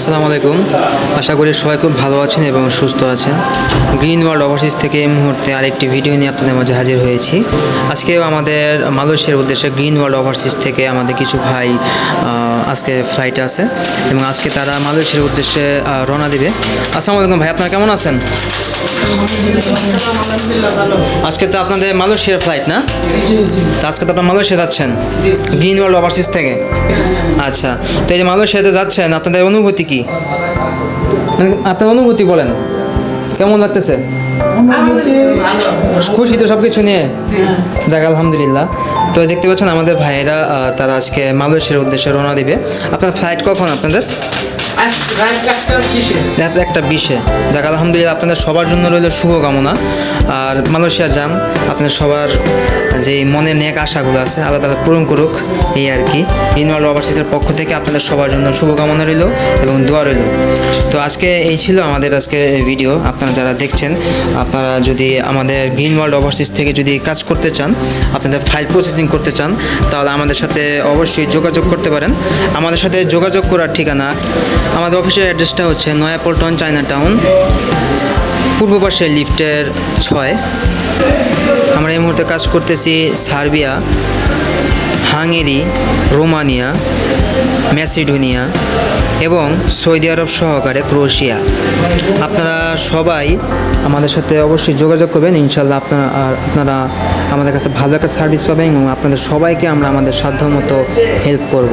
আসসালামু আলাইকুম। আশা করি সবাই খুব ভালো আছেন এবং সুস্থ আছেন। গ্রিন ওয়ার্ল্ড ওভারসিজ থেকে এই মুহূর্তে আরেকটি ভিডিও নিয়ে আপনাদের মাঝে হাজির হয়েছি। আজকেও আমাদের মালয়েশিয়ার উদ্দেশ্যে গ্রিন ওয়ার্ল্ড ওভারসিজ থেকে আমাদের কিছু ভাই আজকে ফ্লাইট আছে এবং আজকে তারা মালয়েশিয়ার উদ্দেশ্যে রওনা দিবে। আসসালামু আলাইকুম ভাই আপনারা কেমন আছেন? আজকে তো আপনাদের মালয়েশিয়ার ফ্লাইট না? তো আজকে তো আপনার মালয়েশিয়া যাচ্ছেন? গ্রিন ওয়ার্ল্ড ওভারসিজ থেকে? আচ্ছা তো এই যে মালয়েশিয়াতে যাচ্ছেন আপনাদের অনুভূতি কি? মানে আপনার অনুভূতি বলেন। কেমন লাগতেছে? খুশি তো সব কিছু নিয়ে যাক আলহামদুলিল্লাহ। তো দেখতে পাচ্ছেন আমাদের ভাইয়েরা তারা আজকে মালয়েশিয়ার উদ্দেশ্যে রওনা দিবে। আপনার ফ্লাইট কখন আপনাদের? রাত একটা বিশে। যাক, আলহামদুলিল্লাহ আপনাদের সবার জন্য রইল শুভকামনা। আর মালয়েশিয়া যান, আপনাদের সবার যে মনের নেক আশাগুলো আছে, আল্লাহ তালা পূরণ করুক, এই আর কি। ইনওয়ার্ল্ড ওভারসিজের পক্ষ থেকে আপনাদের সবার জন্য শুভকামনা রইল এবং দোয়া রইল। তো আজকে এই ছিল আমাদের আজকে ভিডিও, আপনারা যারা দেখছেন, আপনারা যদি আমাদের গ্রিন ওয়ার্ল্ড ওভারসিজ থেকে যদি কাজ করতে চান, আপনাদের ফাইল প্রসেসিং করতে চান, তাহলে আমাদের সাথে অবশ্যই যোগাযোগ করতে পারেন। আমাদের সাথে যোগাযোগ করার ঠিকানা আমাদের অফিসের অ্যাড্রেসটা হচ্ছে নয়াপল্টন চায়না টাউন, পূর্ব পাশে লিফটের ছয়। আমরা এই মুহূর্তে কাজ করতেছি সার্বিয়া, হাঙ্গেরি, রোমানিয়া, ম্যাসিডোনিয়া এবং সৌদি আরব সহকারে ক্রোয়েশিয়া। আপনারা সবাই আমাদের সাথে অবশ্যই যোগাযোগ করবেন। ইনশাল্লাহ আপনারা আপনারা আমাদের কাছে ভালো একটা সার্ভিস পাবেন এবং আপনাদের সবাইকে আমরা আমাদের সাধ্য মতো হেল্প করব।